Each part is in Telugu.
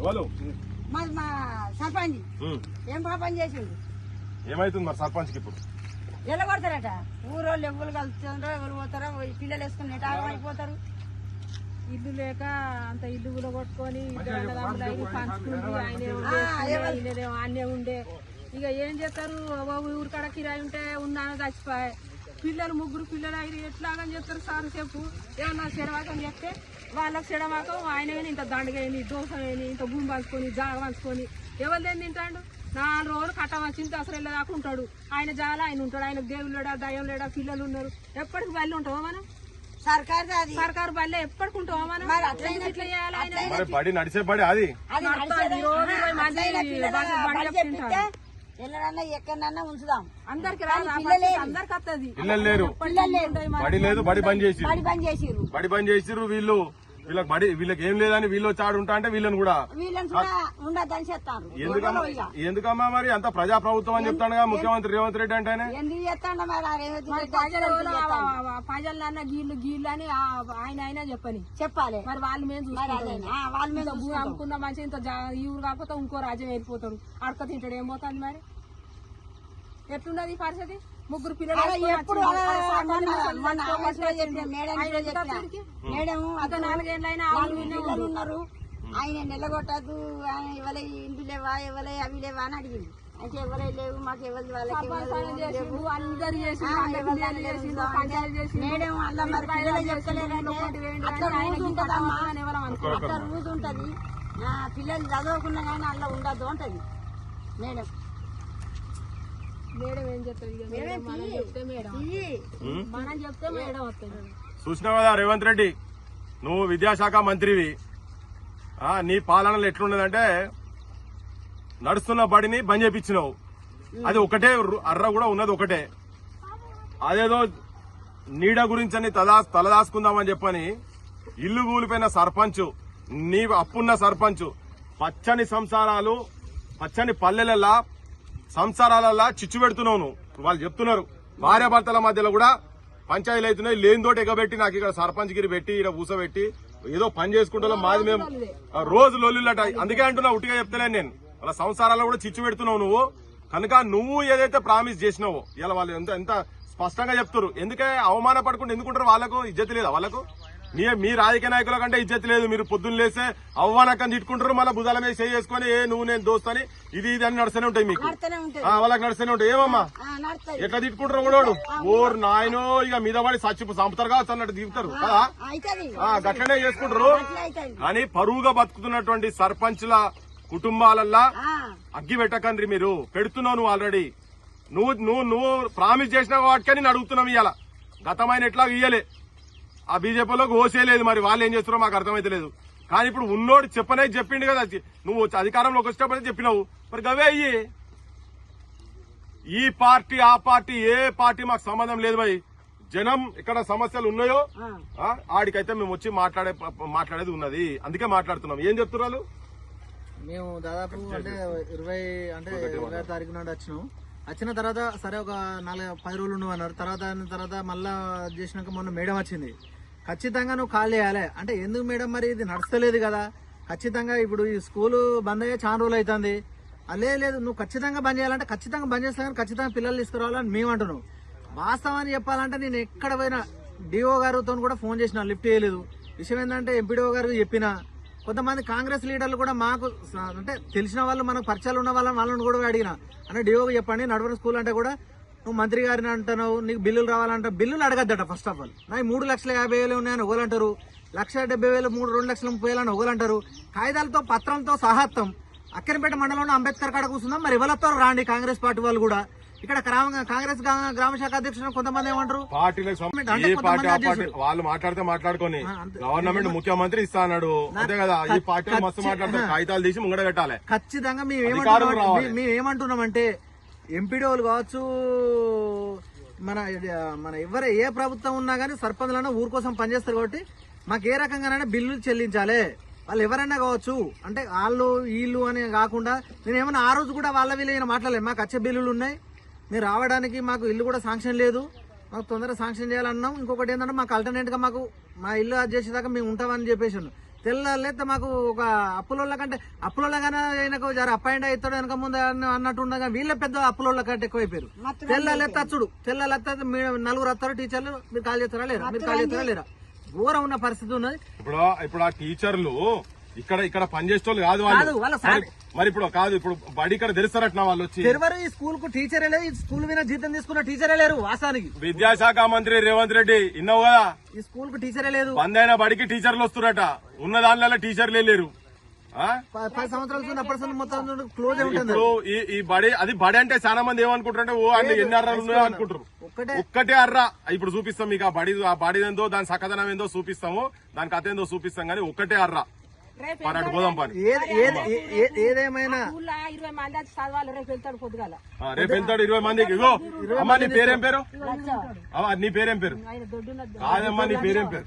ఎవరు? మా మా సర్పంచ్. ఏం పాపం చేసిండు? ఏమైతుంది మరి సర్పంచ్కి ఇప్పుడు? ఎలా కొడతారట ఊరోళ్ళు ఎవరు కలుస్తుండ్రో ఎవరు పోతారో పిల్లలు వేసుకుని ఆగమైపోతారు ఇల్లు లేక అంత ఇల్లు కూడా కొట్టుకొని పంచుకుంటూ ఆయనే ఉండే ఇక ఏం చేస్తారు? ఊరికాడ కిరాయి ఉంటే ఉన్నాను చచ్చిపోయాయి పిల్లలు ముగ్గురు పిల్లలు అయిన ఎట్లాగని చెప్తారు సార్ చెప్పు. ఏమన్నా చెడవాకం చెప్తే వాళ్ళకి చెడవాకం ఆయన కానీ ఇంత దండగైంది దోశ అయిన ఇంత భూమి పంచుకొని జాగ పంచుకొని ఎవరు దేని తింటాడు? నాలుగు రోజులు కట్ట వచ్చింది అసలు వెళ్ళదాకా ఉంటాడు. ఆయన జాల ఆయన ఉంటాడు. ఆయన దేవుడు లేడా దయ్యం లేడా పిల్లలు ఉన్నారు. ఎప్పటికి బయలు ఉంటావా మనం? సర్కారు సర్కారు బల్లే ఎప్పటికి ఉంటావా మనం? బడి నడిచే అది. ఎక్కడన్నా ఉంచుదాం. అందరికి అందరికి వస్తుంది పిల్లలు లేరు. బడి లేదు బడి బంద్ చేసి బడి బంద్ చేసిర్రు. బడి బంద్ వీళ్ళు. వీళ్ళకి బడి వీళ్ళకి ఏం లేదని వీళ్ళు ఆడు ఉంటా అంటే వీళ్ళని కూడా. ఎందుకమ్మా ఎందుకమ్మా మరి అంత ప్రజా ప్రభుత్వం అని చెప్తానుగా ముఖ్యమంత్రి రేవంత్ రెడ్డి అంటేనే? ఎందుకు చేస్తాండ మరి ఆ రేవంత్ రెడ్డి ప్రజలు అసలు ఎందుకు చేస్తాండు? ప్రజలు అన్న గీళ్ళు గీళ్ళు అని ఆయన అయినా చెప్పని. చెప్పాలి. మరి వాళ్ళు మేము వాళ్ళ మీద భూమి అమ్ముకున్న మంచి ఇంత ఊరు కాకపోతే ఇంకో రాజ్యం వెళ్ళిపోతాడు అడక తింటాడు ఏం పోతుంది మరి? ఎట్లున్నది పరిస్థితి? ముగ్గురు పిల్లలు ఎప్పుడు మేడం నాలుగేళ్ళైనా పిల్లలు ఉన్నారు. ఆయన నిలగొట్టద్దు ఆయన ఎవరి ఇంటి లేవా ఎవరే అవి లేవా అని అడిగింది అయితే ఎవరే లేవు మాకు ఎవరి వాళ్ళకి మేడం అలా మరి పిల్లలు చెప్తలేరంటే అట్లా రూజ్ ఉంటదమ్మా. అట్లా రూజ్ ఉంటది. ఆ, పిల్లలు చదవకుండా కానీ అలా ఉండద్దు ఉంటది మేడం చూసినావు కదా రేవంత్ రెడ్డి? నువ్వు విద్యాశాఖ మంత్రివి. ఆ, నీ పాలనలో ఎట్లున్నదంటే నడుస్తున్న బడిని బంద్ చేపించినావు. అది ఒకటే అర్ర కూడా ఉన్నది ఒకటే. అదేదో నీడ గురించి అని తలా తలదాసుకుందామని చెప్పని ఇల్లు కూలిపోయిన సర్పంచ్ నీ అప్పున్న సర్పంచ్ పచ్చని సంసారాలు పచ్చని పల్లెలల్లా సంసారాలల్లా చిచ్చు పెడుతున్నావు నువ్వు. వాళ్ళు చెప్తున్నారు భార్యాభర్తల మధ్యలో కూడా పంచాయతీలు అవుతున్నాయి లేనితోటి ఎగబెట్టి నాకు ఇక్కడ సర్పంచ్ గిరి పెట్టి ఇక్కడ పూసబెట్టి ఏదో పని చేసుకుంటున్నాం మాది మేము. రోజు లొల్లులట అందుకే అంటున్నా ఉట్టిగా చెప్తలేను నేను. వాళ్ళ సంసారాల్లో కూడా చిచ్చు పెడుతున్నావు నువ్వు. కనుక నువ్వు ఏదైతే ప్రామిస్ చేసినావో ఇలా వాళ్ళు ఎంత ఎంత స్పష్టంగా చెప్తారు ఎందుకే అవమాన పడకుండా ఎందుకుంటారు? వాళ్ళకు ఇజ్జత లేదా వాళ్ళకు? మీ మీ రాజకీయ నాయకుల కంటే ఇజ్జత్ లేదు. మీరు పొద్దున్న లేస్తే అవమానకం తిట్టుకుంటారు. మళ్ళీ భుజాల మీద చేయి చేసుకొని ఏ నువ్వు నేను దోస్తని ఇది ఇది అని నడుస్తూనే ఉంటాయి మీకు. వాళ్ళకి నడుస్తూనే ఉంటాయి. ఏమమ్మా? ఎట్లా తిట్టుకుంటారు ఒకడోడు ఓరు నాయనో ఇక మీద పడి సచ్చి చంపుతారు కావచ్చు అన్నట్టు దిగుతారు కదా? గట్లనే చేసుకుంటారు. కానీ పరువుగా బతుకుతున్నటువంటి సర్పంచ్ల కుటుంబాలల్లా అగ్గి పెట్టకండ్రి మీరు. పెడుతున్నావు నువ్వు ఆల్రెడీ. నువ్వు నువ్వు నువ్వు ప్రామిస్ చేసిన వాటికే నేను అడుగుతున్నావు ఇవాళ గతమైన ఎట్లా ఇయ్యలే. ఆ బీజేపీలోకి ఓసేయలేదు మరి వాళ్ళు ఏం చేస్తున్నారో మాకు అర్థమైతలేదు కానీ ఇప్పుడు ఉన్నోడు చెప్పనే చెప్పిండు కదా. నువ్వు వచ్చి అధికారంలోకి వచ్చేటప్పుడే చెప్పినావు. మరి గవే అయ్యి. ఈ పార్టీ ఆ పార్టీ ఏ పార్టీ మాకు సంబంధం లేదు భయ్. జనం ఇక్కడ సమస్యలు ఉన్నాయో ఆడికైతే మేము వచ్చి మాట్లాడే మాట్లాడేది ఉన్నది. అందుకే మాట్లాడుతున్నాం. ఏం చెప్తున్నారు మేము దాదాపు అంటే ఇరవై అంటే ఇరవై తారీఖు నాడు వచ్చినాం. వచ్చిన తర్వాత సరే ఒక నాలుగు పది రోజులు ఉండవు అన్నారు తర్వాత తర్వాత మళ్ళా చేసినాక మొన్న మేడం వచ్చింది. ఖచ్చితంగా నువ్వు కాల్ చేయాలి. అంటే ఎందుకు మేడం మరి ఇది నడుస్తలేదు కదా? ఖచ్చితంగా ఇప్పుడు ఈ స్కూలు బంద్ అయ్యే చాలా రోజులు అవుతుంది అదే లేదు నువ్వు ఖచ్చితంగా బంద్ చేయాలంటే ఖచ్చితంగా బంద్ చేస్తాను కానీ ఖచ్చితంగా పిల్లలు తీసుకురావాలని మేము అంటున్నాం. వాస్తవాన్ని చెప్పాలంటే నేను ఎక్కడ పోయినా డిఓ గారితో కూడా ఫోన్ చేసిన లిఫ్ట్ చేయలేదు. విషయం ఏంటంటే ఎంపీడీఓ గారికి చెప్పిన కొంతమంది కాంగ్రెస్ లీడర్లు కూడా మాకు అంటే తెలిసిన వాళ్ళు మనకు పరిచయాలు ఉన్న వాళ్ళని వాళ్ళని కూడా అడిగిన. అంటే డిఓ చెప్పండి నడవని స్కూల్ అంటే కూడా నువ్వు మంత్రి గారిని అంటున్నావు నీకు బిల్లులు రావాలంటే బిల్లులు అడగద్దట ఫస్ట్ ఆఫ్ ఆల్ నా మూడు లక్షల యాభై వేలు ఉన్నాయని ఒకలంటారు లక్ష డెబ్బై వేలు మూడు రెండు లక్షల ముప్పై వేలు అని ఒకలంటారు కాగితాలతో పత్రంతో సహాత్తం అక్కనపేట మండలంలో అంబేద్కర్ కాడ కూర్చుందాం మరి ఎవరితో రాండి కాంగ్రెస్ పార్టీ వాళ్ళు కూడా. ఇక్కడ కాంగ్రెస్ గ్రామ- శాఖ అధ్యక్షుడు కొంతమంది ఏమంటారు? Party party. వాళ్ళు మాట్లాడితే మాట్లాడుకొని. గవర్నమెంట్ ముఖ్యమంత్రి ఇస్తా అన్నాడు. అంతే కదా. ఈ పార్టీలు మస్తు మాట్లాడతారు. కాగితాలు తీసి ముంగడ పెట్టాలి. ఖచ్చితంగా. మేము ఏమంటున్నామంటే ఎంపీడీఓలు కావచ్చు మన మన ఎవరు ఏ ప్రభుత్వం ఉన్నా కానీ సర్పంచ్లైనా ఊరు కోసం పనిచేస్తారు కాబట్టి మాకు ఏ రకంగానైనా బిల్లులు చెల్లించాలి. వాళ్ళు ఎవరైనా కావచ్చు అంటే వాళ్ళు వీళ్ళు అని కాకుండా నేను ఏమన్నా ఆ రోజు కూడా వాళ్ళ వీళ్ళు మాట్లాడలేదు. మాకు వచ్చే బిల్లులు ఉన్నాయి. మీరు రావడానికి మాకు ఇల్లు కూడా శాంక్షన్ లేదు. మాకు తొందరగా శాంక్షన్ చేయాలన్నాం. ఇంకొకటి ఏంటంటే మాకు అల్టర్నేట్గా మాకు మా ఇల్లు అది చేసేదాకా మేము ఉంటామని చెప్పేసి తెల్లారైతే మాకు ఒక అప్పులోళ్ళ కంటే అప్పులోళ్ళ కన్నా ఆయనకు జర అపాయింట్ అవుతాడు వెనక ముందు అన్న- అన్నట్టు ఉండగా వీళ్ళే పెద్ద అప్పులోళ్ళ కంటే ఎక్కువైపోయారు తెల్లారైతే అచ్చుడు తెల్లారైతే నలుగురు వస్తారు టీచర్లు మీరు కాల్ చేస్తారా లేరా? మీరు కాల్ చేస్తారా లేరా? ఘోరం ఉన్న పరిస్థితి ఉన్నది. ఇప్పుడు ఇప్పుడు ఆ టీచర్లు ఇక్కడ ఇక్కడ పనిచేసేటోళ్ళు కాదు కాదు, వాళ్ళ సార్- మరి- మరి ఇప్పుడు కాదు ఇప్పుడు బడి ఇక్కడ తెరుస్తారట వాళ్ళు వచ్చి? తెరవరు ఈ స్కూల్కు టీచరే లేదు ఈ స్కూల్ మీద జీతం తీసుకున్న టీచరే లేరు వాసానికి విద్యాశాఖ మంత్రి రేవంత్ రెడ్డి ఇన్నావు కదా? ఈ స్కూల్కు టీచరే లేదు. బంద్ అయిన బడికి టీచర్లు వస్తురట. ఉన్న దానిలో టీచర్లే లేరు. ఆ? ప- పది సంవత్సరాల నుంచి అప్పటి సంది మొత్తం క్లోజ్ ఉంటుంది ఇప్పుడు ఈ ఈ బడి అది బడి అంటే చాలా మంది ఏమనుకుంటారంటే ఓ అన్ని ఎన్ని అర్రాలు ఉన్నాయో అనుకుంటారు. ఒక్కటే. ఒక్కటే అర్రా. ఇప్పుడు చూపిస్తాం మీకు ఆ బడి ఆ బడి ఏందో దాని సకదనం ఏందో చూపిస్తాము. దాని కథ ఏందో చూపిస్తాం కానీ ఒక్కటే అర్రా. అటు పోదాం పని. ఏదేమైనా ఇరవై మంది వచ్చి చదవాలి రేపు వెళ్తాడు పొద్దుగాల. రేపు వెళ్తాడు ఇరవై మందికి. ఇగో అమ్మా నీ పేరేం పేరు? అమ్మా నీ పేరేం పేరు? కాదమ్మా నీ పేరేం పేరు?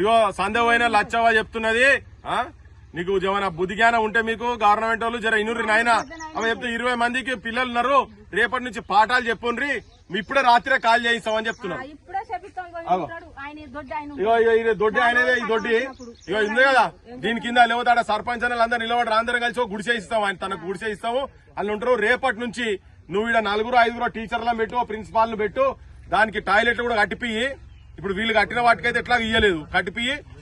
ఇగో సందేహమైన లచ్చవా చెప్తున్నది నీకు ఏమైనా బుద్ధి జ్ఞానం ఉంటే మీకు గవర్నమెంట్ వాళ్ళు జర ఇనురి నాయన. అవి చెప్తే ఇరవై మందికి పిల్లలు ఉన్నారు రేపటి నుంచి పాఠాలు చెప్పుండ్రి. మీ ఇప్పుడే రాత్రే కాల్ చేయిస్తామని చెప్తున్నారు ఇగో ఇగో ఇది దొడ్డి ఆయనదే ఈ దొడ్డి. ఇగో ఉంది కదా దీని కింద లేవతాడ సర్పంచ్ అని అందరు నిలబడి అందరం కలిసి గుడిసే ఇస్తాం ఆయన తనకు గుడిసే ఇస్తాము వాళ్ళు ఉంటారు రేపటి నుంచి నువ్వు ఇక్కడ నలుగురు ఐదుగురు టీచర్లను పెట్టు ప్రిన్సిపాల్ పెట్టు దానికి టాయిలెట్ కూడా కట్టిపియి ఇప్పుడు వీళ్ళు కట్టిన వాటికైతే ఎట్లా ఇయ్యలేదు.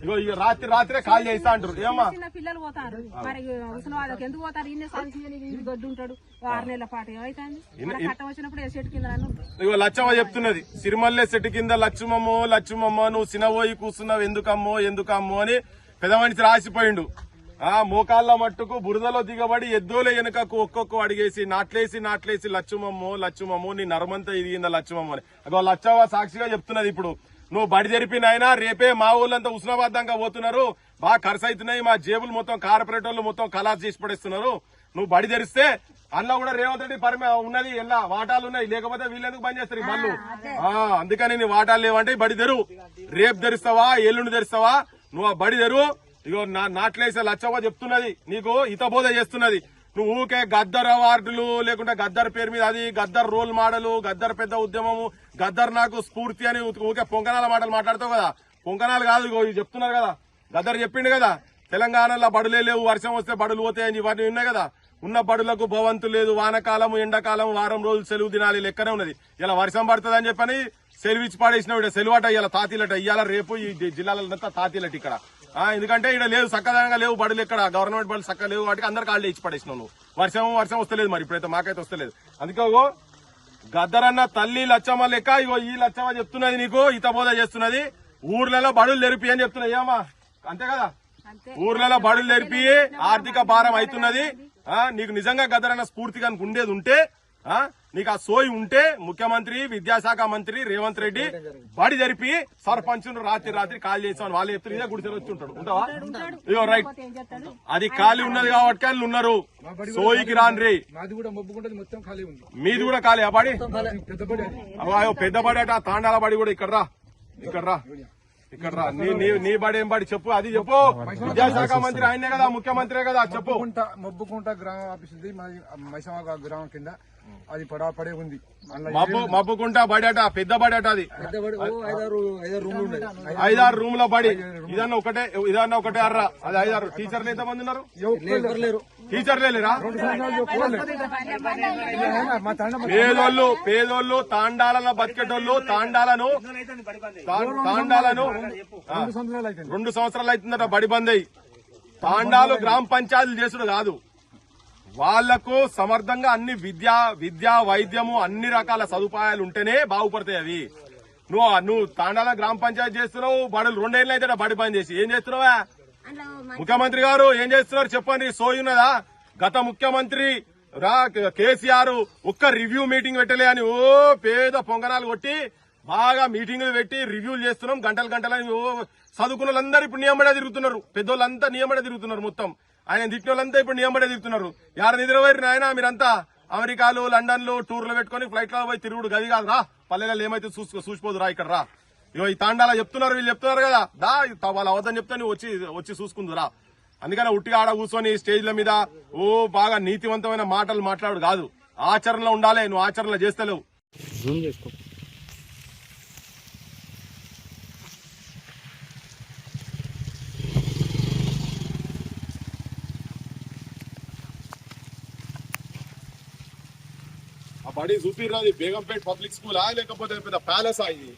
ఇగో రాత్రి రాత్రే కాల్ చేయిస్తా అంటారు. ఏమా పిల్లలు పోతారు. మరి ఉసిన వాళ్ళకి ఎందుకు పోతారు? ఇన్ని సార్లు దొడ్డు ఉంటాడు. ఆరు నెలల పాటు. ఇగో లచ్చమ్మ చెప్తున్నది సిరిమల్లె చెట్టు కింద లచ్చుమమ్మో లచ్చుమమ్మో నువ్వు సినబోయి కూర్చున్నావు ఎందుకమ్మో ఎందుకమ్మో అని పెద్ద మనిషి రాసిపోయిండు. ఆ మోకాళ్ళ మట్టుకు బురదలో దిగబడి ఎద్దోల వెనుకకు ఒక్కొక్క అడిగేసి నాట్లేసి నాట్లేసి లచ్చుమమ్మో లచ్చుమమ్మో నీ నరమంతా ఇదిగిందా లచ్చుమమ్మో అని. అగో లచ్చవ్వ సాక్షిగా చెప్తున్నది ఇప్పుడు. నువ్వు బడి జరిపినాయినా రేపే మా ఊళ్ళంతా ఉష్ణబద్ధంగా పోతున్నారు. బాగా ఖర్చు అవుతున్నాయి మా జేబులు మొత్తం కార్పొరేట్ వాళ్ళు మొత్తం కలాస్ చేసి పడేస్తున్నారు. నువ్వు బడి తెరిస్తే అందులో కూడా రేవంత్ రెడ్డి పరిమ ఉన్నది ఎలా వాటాలు ఉన్నాయి లేకపోతే వీళ్ళెందుకు బంద్ చేస్తారు ఆ, అందుకని నీ వాటాలు లేవంటే బడి తెరు. రేపు తెరుస్తావా ఎల్లుండి తెరుస్తావా? నువ్వు ఆ బడి తెరు. ఇగో నా నాట్లేసే లచ్చవ్వ చెప్తున్నది నీకు హితబోధ చేస్తున్నది. నువ్వు ఊకే గద్దర్ అవార్డులు లేకుంటే గద్దర్ పేరు మీద అది గద్దర్ రోల్ మోడల్ గద్దర్ పెద్ద ఉద్యమము గద్దర్ నాకు స్ఫూర్తి అని ఊకే పొంకనాల మాటలు మాట్లాడతావు కదా. పొంకనాలు కాదు చెప్తున్నారు కదా. గద్దర్ చెప్పిండు కదా తెలంగాణలో బడులే లేవు వర్షం వస్తే బడులు పోతాయని ఇవన్నీ ఉన్నాయి కదా. ఉన్న బడులకు భవంతు లేదు వానకాలం ఎండాకాలం వారం రోజులు సెలవు దినాలి లెక్కనే ఉన్నది. ఇలా వర్షం పడుతుందని చెప్పని సెలవు ఇచ్చి పాడేసిన సెలవాట ఇలా తాతీలట ఇవాళ రేపు ఈ జిల్లాలంతా తాతీలట ఇక్కడ. ఎందుకంటే ఇక్కడ లేవు చక్కదనంగా లేవు బడులు ఇక్కడ గవర్నమెంట్ బడులు చక్కగా లేవు వాటికి అందరికి కాళ్ళు ఇచ్చి పడేసినావు నువ్వు. వర్షం వర్షం వస్తలేదు మరి ఇప్పుడైతే మాకైతే వస్తలేదు. అందుకే గద్దరన్న తల్లి లచ్చమ్మ లెక్క ఇగో ఈ లచ్చమ్మ చెప్తున్నది నీకు హితబోధ చేస్తున్నది. ఊర్లలో బడులు తెరిపి అని చెప్తున్నది. ఏమా? అంతే కదా? ఊర్లలో బడులు తెరిపి ఆర్థిక భారం అవుతున్నది. ఆ, నీకు నిజంగా గద్దరన్న స్ఫూర్తి కనుక ఉండేది ఉంటే నీకు ఆ సోయి ఉంటే ముఖ్యమంత్రి విద్యాశాఖ మంత్రి రేవంత్ రెడ్డి బడి జరిపి సర్పంచ్ రాత్రి రాత్రి కాల్ చేసామని వాళ్ళు చెప్తారు. ఇదే గుడిసెలు వచ్చి ఉంటాడు. ఉంటావా? రైట్. అది ఖాళీ ఉన్నది కాబట్టి వాళ్ళు ఉన్నారు. సోయికి రాన్రి మాది కూడా ఖాళీ ఖాళీ ఆ బడి? పెద్ద బడి అట తాండాల బడి కూడా ఇక్కడ రా. ఇక్కడ రా. ఇక్కడ రా. నీ నీ నీ బడి ఏం బడి? చెప్పు అది చెప్పు. విద్యాశాఖ మంత్రి ఆయనే కదా ముఖ్యమంత్రే కదా చెప్పు. మబ్బుకుంట గ్రామ ఆఫీస్ ఉంది మాది మైసమ గ్రామం కింద. అది పడా పడే ఉంది మబ్బుకుంటా బడి అట పెద్ద బడి అట అది ఐదారు రూమ్లో బడి. ఇదన్నా ఒకటే ఇదన్నా ఒకటే అర్రా. అది ఐదారు టీచర్లు ఎంత మంది ఉన్నారు టీచర్లే లేరా. పేదోళ్ళు పేదోళ్ళు తాండాలను బతికేటోళ్ళు తాండాలను తాండాలను ఆ, సంవత్సరాలు అయితే రెండు సంవత్సరాలు అవుతుందట బడి బంద్ తాండాలు గ్రామ పంచాయతీలు చేసుడు కాదు. వాళ్ళకు సమర్థంగా అన్ని విద్య విద్యా వైద్యము అన్ని రకాల సదుపాయాలు ఉంటేనే బాగుపడతాయి అవి. నువ్వు నువ్వు తాండాల గ్రామ పంచాయతీ చేస్తున్నావు బడులు రెండేళ్ళు అయితే బడి బంద్ చేసి. ఏం చేస్తున్నావా? ముఖ్యమంత్రి గారు ఏం చేస్తున్నారు చెప్పండి సోయి ఉన్నదా? గత ముఖ్యమంత్రి రా కేసీఆర్ ఒక్క రివ్యూ మీటింగ్ పెట్టలే అని ఓ పేద పొంగనాలు కొట్టి బాగా మీటింగులు పెట్టి రివ్యూలు చేస్తున్నాం గంటలు గంటలని ఓ చదువుకున్న వాళ్ళందరూ ఇప్పుడు నియమడే తిరుగుతున్నారు. పెద్దోళ్ళంతా నియమడే తిరుగుతున్నారు మొత్తం. ఆయన తిట్టిన వాళ్ళంతా ఇప్పుడు నియమడే తిరుగుతున్నారు యార నిద్రపోయారు ఆయన మీరంతా అమెరికాలు లండన్లో టూర్లు పెట్టుకుని ఫ్లైట్లో పోయి తిరుగుడు గది కాదు రా. పల్లెలలో ఏమైతే చూసుకో చూసిపోదు రా ఇక్కడ రా. ఇగో ఈ తాండాల చెప్తున్నారు వీళ్ళు చెప్తున్నారు కదా. దా వాళ్ళు అవద్దని చెప్తే నువ్వు వచ్చి వచ్చి చూసుకుందురా అందుకని ఉట్టిగా ఆడ కూర్చొని స్టేజ్ల మీద ఓ బాగా నీతివంతమైన మాటలు మాట్లాడు కాదు. ఆచరణలో ఉండాలి నువ్వు ఆచరణలో చేస్తలేవు. చేసుకో బడి చూపిర్రది బేగంపేట పబ్లిక్ స్కూలా? లేకపోతే పెద్ద ప్యాలెస్ ఇది?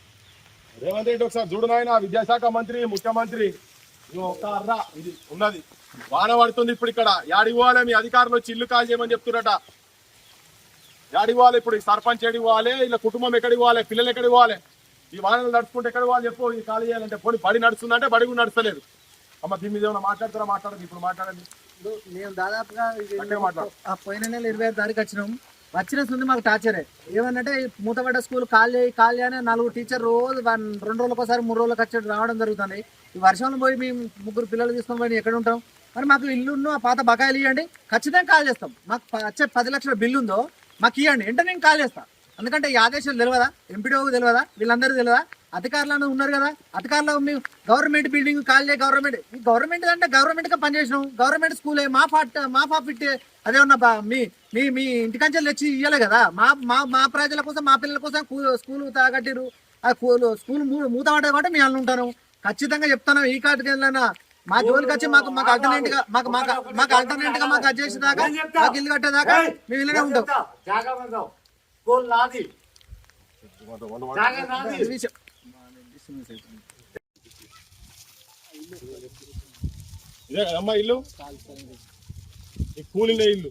రేవంత్ రెడ్డి ఒకసారి చూడు నాయన విద్యాశాఖ మంత్రి ముఖ్యమంత్రి. ఇగో ఒక అర్ర ఇది ఉన్నది. వాన పడుతుంది ఇప్పుడు ఇక్కడ. యాడికి పోవాలి? మీ అధికారులు వచ్చి ఇల్లు కాల్ చేయమని చెప్తున్నట యాడికి పోవాలి ఇప్పుడు? ఈ సర్పంచ్ ఎడికి పోవాలి? ఇలా కుటుంబం ఎక్కడికి పోవాలి? పిల్లలు ఎక్కడికి పోవాలి? ఈ వాహనాలు నడుచుకుంటే ఎక్కడికి పోవాలి చెప్పు? ఇది ఖాళీ చేయాలంటే పోనీ బడి నడుస్తుందంటే బడి కూడా నడుస్తలేదు. అమ్మ దీని మీద ఏమైనా మాట్లాడతారా? మాట్లాడండి ఇప్పుడు మాట్లాడండి. మేము దాదాపుగా. ఆ పోయిన నెల ఇరవై ఐదు తారీఖు వచ్చినాం. వచ్చిన ఉంది మాకు టార్చరే. ఏమనంటే మూతపడ్డ స్కూల్ ఖాళీ ఖాళీ కాల్ నలుగురు టీచర్ రోజు వన్- రెండు రోజులకోసారి మూడు రోజులకు వచ్చి రావడం జరుగుతుంది. ఈ వర్షంలో పోయి మేము ముగ్గురు పిల్లలు తీసుకొని పోయి ఎక్కడ ఉంటాం? మరి మాకు ఇల్లున్నో ఆ పాత బకాయిలు ఇవ్వండి ఖచ్చితంగా కాల్ చేస్తాం. మాకు వచ్చే పది లక్షల బిల్లు ఉందో మాకు ఇవ్వండి వెంటనే నేను కాల్ చేస్తాను ఎందుకంటే ఈ ఆదేశాలు తెలియదా ఎంపీడీఓకి తెలియదా వీళ్ళందరూ తెలియదా అధికారులను ఉన్నారు కదా? అధికారులు మేము గవర్నమెంట్ బిల్డింగ్ కాల్ గవర్నమెంట్. ఈ గవర్నమెంట్ అంటే గవర్నమెంట్గా పనిచేసినాం గవర్నమెంట్ స్కూలే మా పాట్ మా పాపిట్ అదే ఉన్న బా- మీ మీ మీ ఇంటికంచెలు తెచ్చి ఇయ్యలే కదా? మా మా మా ప్రజల కోసం మా పిల్లల కోసం స్కూల్ కట్టిరు ఆ స్కూల్ మూత పడ్డది కాబట్టి మేము అల్లు ఉంటాను. ఖచ్చితంగా చెప్తాను ఈ కాటికి వెళ్ళినా మా జోలికి వచ్చి మాకు మాకు అల్టర్నేట్గా మాకు మాకు మాకు అల్టర్నేట్గా మాకు అది చేసేదాకా మాకు ఇల్లు కట్టేదాకా మేము ఇల్లనే ఉంటాం. స్కూల్ నాది. ఇది కదమ్మా ఇల్లు? ఈ కూలిన ఇల్లు.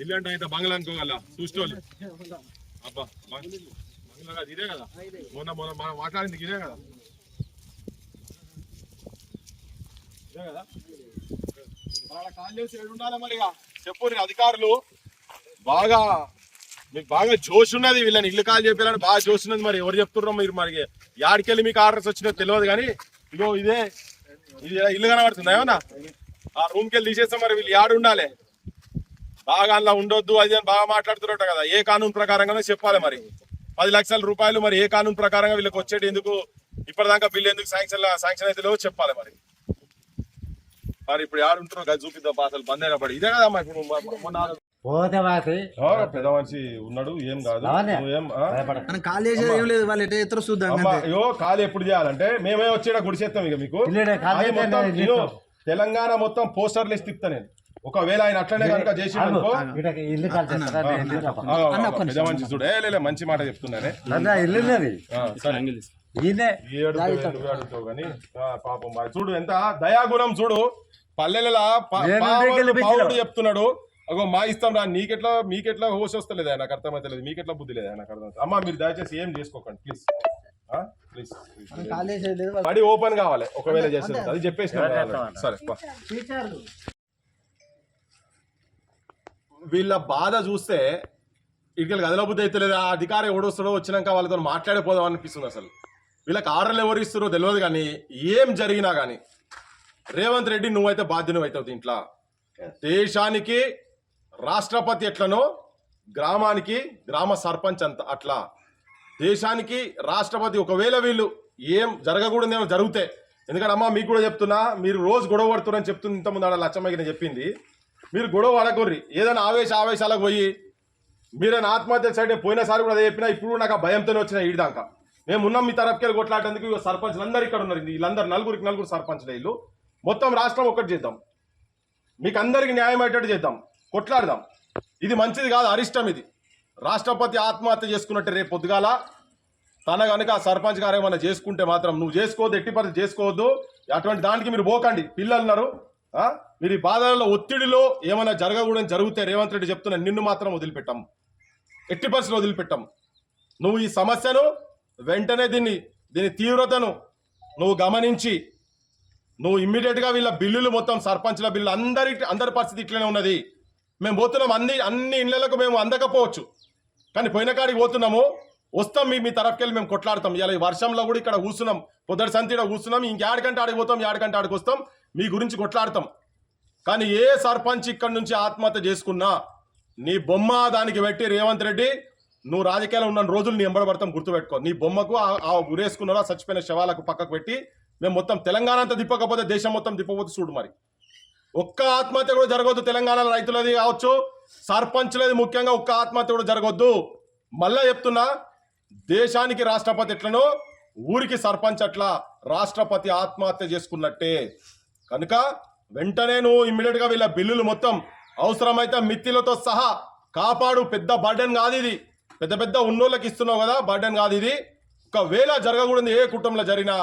ఇల్లు అంటే అయితే బంగ్లా అనుకోగల చూసుకోవాలి అబ్బా బంగ్- బంగ్లా కాదు, ఇదే కదా. మొన్న మొన్న మనం మాట్లాడింది ఇదే కదా. ఇదే కదా. వాళ్ళ కాల్ చేసి ఏడు ఉండాలి మరి ఇక. చెప్పు నీ అధికారులు. బాగా మీకు బాగా జోష్ ఉన్నది వీళ్ళని ఇల్లు కాల్ చెప్పారని బాగా జోష్ ఉన్నది మరి. ఎవరు చెప్తున్నారో మీరు మరి యాడికెళ్ళి మీకు ఆర్డర్స్ వచ్చినా తెలియదు కానీ ఇగో ఇదే. ఇది ఇల్లు కనబడుతుంది ఏమన్నా? ఆ రూమ్కి వెళ్ళి తీసేస్తే మరి వీళ్ళు యాడు ఉండాలి. బాగా అందులో ఉండొద్దు అది అని బాగా మాట్లాడుతున్నట్టు కదా. ఏ కానూన్ ప్రకారంగానే చెప్పాలి మరి. పది లక్షల రూపాయలు మరి ఏ కానూన్ ప్రకారంగా వీళ్ళకి వచ్చేటి ఎందుకు? ఇప్పటిదాకా బిల్లు ఎందుకు శాంక్షన్ శాంక్షన్ అయితే లేవో చెప్పాలి మరి. మరి ఇప్పుడు యాడు కదా చూపిద్దాం అసలు బంద్ అయినప్పుడు ఇదే కదా ఇప్పుడు మొన్న పోతే వాసి ఆ, పెద్ద మనిషి ఉన్నాడు ఏం కాదు? మనం కాల్ చేసేది ఏం లేదు వాళ్ళు ఎట్లా ఎత్తరో చూద్దాం. అయ్యో ఖాళీ ఎప్పుడు చేయాలంటే మేమే వచ్చేట గుడిసేస్తాం ఇక మీకు. తెలంగాణ మొత్తం పోస్టర్లు ఇస్తే ఇస్తా నేను. ఒకవేళ ఆయన అట్లనే కనుక చేసి పెద్ద మనిషి చూడు. ఏ లే, లే, మంచి మాట చెప్తున్నానే పాపం. చూడు ఎంత దయాగుణం చూడు. పల్లెల చెప్తున్నాడు. అగో మా ఇస్తాం రా. నీకెట్లా మీకెట్లా హోష్ వస్తలేదా నాకు అర్థమైతలేదు. మీకెట్లా బుద్ధి లేదా నాకు అర్థం అమ్మా మీరు దయచేసి ఏం చేసుకోకండి ప్లీజ్ ప్లీజ్ లేదు బడి ఓపెన్ కావాలి. ఒకవేళ చేస్తుంది అది చెప్పేసి సరే వీళ్ళ బాధ చూస్తే ఇక్కడ గదిలో బుద్ధి అయితే లేదా అధికారి ఎవడొస్తాడో వచ్చినాక వాళ్ళతో మాట్లాడిపోదాం అనిపిస్తుంది అసలు. వీళ్ళకి ఆర్డర్లు ఎవరు ఇస్తారో తెలియదు కానీ ఏం జరిగినా కానీ రేవంత్ రెడ్డి నువ్వైతే బాధ్యుని అవుతావు దీంట్లో దేశానికి రాష్ట్రపతి ఎట్లనో గ్రామానికి గ్రామ సర్పంచ్ అంత అట్లా. దేశానికి రాష్ట్రపతి ఒకవేళ వీళ్ళు ఏం జరగకూడదేమో జరిగితే ఎందుకంటే అమ్మా మీకు కూడా చెప్తున్నా మీరు రోజు గొడవ పడుతున్నారని చెప్తుంది ఇంతకుముందు ఆడ లచ్చమ్మగిన చెప్పింది. మీరు గొడవ పడకొర్రి. ఏదైనా ఆవేశ ఆవేశాలకు పోయి మీరైనా ఆత్మహత్య సైడ్ పోయినసారి కూడా అదే చెప్పినా ఇప్పుడు నాకు ఆ భయంతోనే వచ్చిన ఈడిదాకా మేము ఉన్నాం మీ తరఫుకెళ్ళి కొట్లాడేందుకు సర్పంచ్లు అందరు ఇక్కడ ఉన్నారు. వీళ్ళందరూ నలుగురికి నలుగురు సర్పంచ్లు వీళ్ళు. మొత్తం రాష్ట్రం ఒక్కటి చేద్దాం. మీకు అందరికి న్యాయం అయ్యేటట్టు చేద్దాం. కొట్లాడదాం. ఇది మంచిది కాదు అరిష్టం ఇది. రాష్ట్రపతి ఆత్మహత్య చేసుకున్నట్టే రేపు పొద్దుగాల తన కనుక సర్పంచ్ గారు ఏమైనా చేసుకుంటే మాత్రం నువ్వు చేసుకోవద్దు ఎట్టి పరిస్థితి చేసుకోవద్దు. అటువంటి దానికి మీరు పోకండి. పిల్లలు ఉన్నారు మీరు ఈ బాధలలో ఒత్తిడిలో ఏమైనా జరగకూడదని జరిగితే రేవంత్ రెడ్డి చెప్తున్నా నిన్ను మాత్రం వదిలిపెట్టాం. ఎట్టి పరిస్థితులు వదిలిపెట్టాం. నువ్వు ఈ సమస్యను వెంటనే దీన్ని దీని తీవ్రతను నువ్వు గమనించి నువ్వు ఇమ్మీడియట్గా వీళ్ళ బిల్లులు మొత్తం సర్పంచ్ల బిల్లు అందరి అందరి పరిస్థితి ఇట్లనే ఉన్నది. మేము పోతున్నాం అన్ని అన్ని ఇళ్ళకు మేము అందకపోవచ్చు. కానీ పోయిన కాడికి పోతున్నాము. వస్తాం మీ మీ తరఫుకెళ్ళి మేము కొట్లాడతాం. ఇలా వర్షంలో కూడా ఇక్కడ కూర్చున్నాం. పొద్దుటి సంతిలో కూర్చున్నాం. ఇంకేడకంటే ఆడికి పోతాం ఏడకంటే ఆడికి వస్తాం. మీ గురించి కొట్లాడతాం. కానీ ఏ సర్పంచ్ ఇక్కడ నుంచి ఆత్మహత్య చేసుకున్నా నీ బొమ్మ దానికి పెట్టి రేవంత్ రెడ్డి నువ్వు రాజకీయాల్లో ఉన్న రోజులు నీ ఎంబడబడతాం గుర్తుపెట్టుకో. నీ బొమ్మకు ఆ- ఆ చచ్చిపోయిన శవాలకు పక్కకు పెట్టి మేము మొత్తం తెలంగాణ అంతా తిప్పకపోతే దేశం మొత్తం తిప్పకపోతే చూడు మరి. ఒక్క ఆత్మహత్య కూడా జరగద్దు తెలంగాణ రైతులది కావచ్చు. సర్పంచ్లది ముఖ్యంగా ఒక్క ఆత్మహత్య కూడా జరగొద్దు. మళ్ళా చెప్తున్నా దేశానికి రాష్ట్రపతి ఎట్లనో ఊరికి సర్పంచ్ అట్లా రాష్ట్రపతి ఆత్మహత్య చేసుకున్నట్టే. కనుక వెంటనే నువ్వు ఇమ్మీడియట్గా వీళ్ళ బిల్లులు మొత్తం అవసరమైతే మిత్తిలతో సహా కాపాడు. పెద్ద బర్డెన్ కాదు ఇది. పెద్ద పెద్ద ఉన్నోళ్ళకి ఇస్తున్నావు కదా బర్డెన్ కాదు ఇది. ఒకవేళ జరగకూడదు ఏ కుటుంబంలో జరిగినా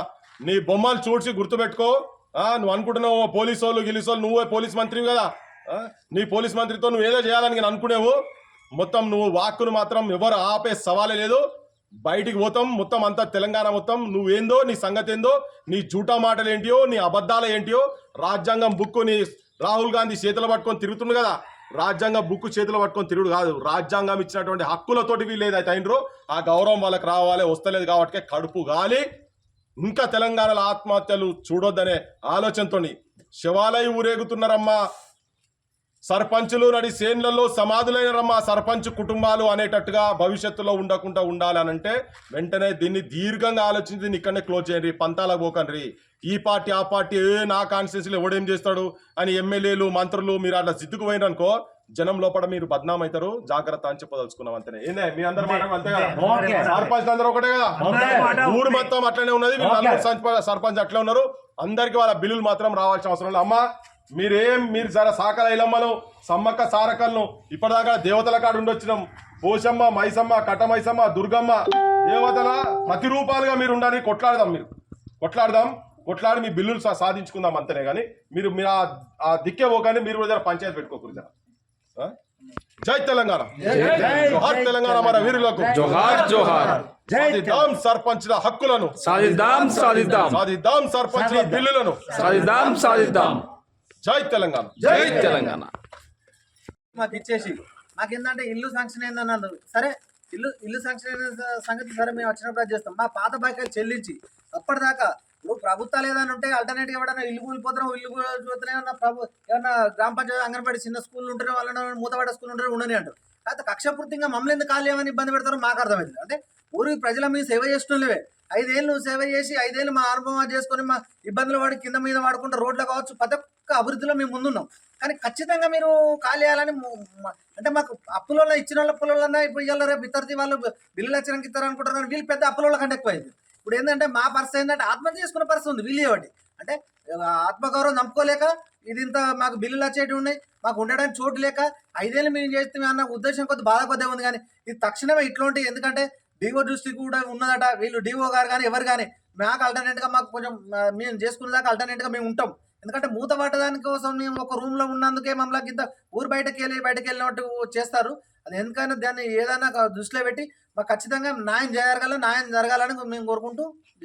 నీ బొమ్మలు చూడ్చి గుర్తుపెట్టుకో. నువ్వు అనుకుంటున్నావు పోలీసు వాళ్ళు గిలీసు వాళ్ళు నువ్వే పోలీస్ మంత్రివి కదా? నీ పోలీస్ మంత్రితో నువ్వు ఏదో చేయాలని నేను అనుకునేవు. మొత్తం నువ్వు వాక్కును మాత్రం ఎవరు ఆపే సవాలే లేదు. బయటికి పోతాం మొత్తం అంతా తెలంగాణ మొత్తం. నువ్వేందో నీ సంగతి ఏందో నీ జూటా మాటలు ఏంటియో నీ అబద్ధాలు ఏంటియో రాజ్యాంగం బుక్కు నీ రాహుల్ గాంధీ చేతులు పట్టుకొని తిరుగుతుండు కదా? రాజ్యాంగం బుక్కు చేతులు పట్టుకొని తిరుగుడు కాదు. రాజ్యాంగం ఇచ్చినటువంటి హక్కులతోటి వీళ్ళు ఏదైతే అయినరో ఆ గౌరవం వాళ్ళకి రావాలి వస్తలేదు కాబట్టి కడుపు గాలి. ఇంకా తెలంగాణలో ఆత్మహత్యలు చూడొద్దనే ఆలోచనతోని శివాలయ ఊరేగుతున్నారమ్మా. సర్పంచులు నడి సేన్లలో సమాధులైనరమ్మా సర్పంచ్ కుటుంబాలు అనేటట్టుగా భవిష్యత్తులో ఉండకుండా ఉండాలనంటే వెంటనే దీన్ని దీర్ఘంగా ఆలోచించి దీన్ని ఇక్కడనే క్లోజ్ చేయండి పంతాలకు పోకండి. ఈ పార్టీ ఆ పార్టీ ఏ నా కాన్స్టిట్యూన్సీలో ఎవడేం చేస్తాడు అని ఎమ్మెల్యేలు మంత్రులు మీరు అట్లా సిద్దుకు పోయిననుకో జనం లోపల మీరు బద్నాం అవుతారు జాగ్రత్త అని చెప్పదలుచుకున్నాం అంతేనే. ఏందే? మీ అందరి మాట అంతే కదా. సర్పంచ్ అందరూ ఒకటే కదా? ఊరు మొత్తం అట్లనే ఉన్నది. సర్పంచ్ అట్లే ఉన్నారు. అందరికి వాళ్ళ బిల్లులు మాత్రం రావాల్సిన అవసరం లేదు. అమ్మా మీరేం మీరు జర సాకల ఇలమ్మలు సమ్మక్క సారకలను ఇప్పటిదాకా దేవతల కాడ ఉండొచ్చినాం. పోషమ్మ మైసమ్మ కటమైసమ్మ దుర్గమ్మ దేవతల ప్రతి రూపాలుగా మీరు ఉండాలి కొట్లాడదాం మీరు. కొట్లాడదాం. కొట్లాడి మీ బిల్లులు సాధించుకుందాం అంతనే కానీ మీరు మీరు ఆ- దిక్కే పోకండి. మీరు కూడా పంచాయతీ పెట్టుకోకూడదు? జై తెలంగాణ. జోహార్ తెలంగాణ మన వీరులకు. జోహార్ జోహార్. సాధిద్దాం సర్పంచ్ల హక్కులను. సాధిద్దాం సాధిద్దాం. సాధిద్దాం సర్పంచ్ల బిల్లులను. సాధిద్దాం సాధిద్దాం. జై తెలంగాణ. జై తెలంగాణ. మాకు ఇచ్చేసి. మాకు ఏంటంటే ఇల్లు శాంక్షన్ అయిందని అన్నారు సరే ఇల్లు ఇల్లు శాంక్షన్ అయిన సంగతి సరే మేము వచ్చినప్పుడు చేస్తాం. మా పాత బాకీలు చెల్లించి అప్పటిదాకా ఇప్పుడు ప్రభుత్వాలు ఏదైనా ఉంటే ఆల్టర్నేటివ్ ఎవడన్నా ఇల్లు కూలిపోతున్నాం ఇల్లు కూలిపోతున్నాయి ఏమన్నా ప్రభు ఏమన్నా గ్రామ పంచాయతీ అంగన్వాడీ చిన్న స్కూల్ ఉంటారు వాళ్ళని మూతపడ్డ స్కూల్ ఉంటారు ఉండని అంటారు అయితే కక్షపూర్తిగా మమ్మల్ని ఎందుకు ఖాళీ ఏమని ఇబ్బంది పెడతారో మాకు అర్థమైంది. అంటే ఊరికి ప్రజల మీద సేవ చేస్తున్నవే ఐదేళ్ళు సేవ చేసి ఐదేళ్ళు మా అనుభవం చేసుకొని మా ఇబ్బందులు వాడి కింద మీద వాడుకుంటూ రోడ్లు కావచ్చు ప్రతి ఒక్క అభివృద్ధిలో మేము ముందున్నాం. కానీ ఖచ్చితంగా మీరు ఖాళీ చేయాలని అంటే మాకు అప్పులలో ఇచ్చిన వాళ్ళ అప్పులలో ఇప్పుడు ఇవాళ రేపు ఇతరది వాళ్ళు బిల్లులు వచ్చినాక ఇస్తారు అనుకుంటారు కానీ వీళ్ళు పెద్ద అప్పుల కంటే ఎక్కువ అయింది ఇప్పుడు ఏంటంటే మా పరిస్థితి ఏంటంటే ఆత్మహత్య చేసుకున్న పరిస్థితి ఉంది వీళ్ళు ఇవ్వండి అంటే ఆత్మగౌరవం నమ్ముకోలేక ఇది ఇంత మాకు బిల్లులు వచ్చేటివి ఉన్నాయి మాకు ఉండడానికి చోటు లేక ఐదేళ్ళు మేము చేస్తే అన్న ఉద్దేశం కొద్ది బాధ కొద్దే ఉంది కానీ ఇది తక్షణమే ఇట్లాంటి ఎందుకంటే డిఓ దృష్టి కూడా ఉన్నదట వీళ్ళు డిఓ గారు కానీ ఎవరు కానీ మాకు అల్టర్నేట్గా మాకు కొంచెం మేము చేసుకునే దాకా మేము ఉంటాం. ఎందుకంటే మూత పట్టడాని కోసం మేము ఒక రూమ్లో ఉన్నందుకే మమ్మల్ని ఇంత ఊరు బయటకు వెళ్ళి బయటకు వెళ్ళినట్టు చేస్తారు. అది ఎందుకైనా దాన్ని ఏదైనా దృష్టిలో పెట్టి మాకు ఖచ్చితంగా న్యాయం జరగాల న్యాయం జరగాలని మేము కోరుకుంటూ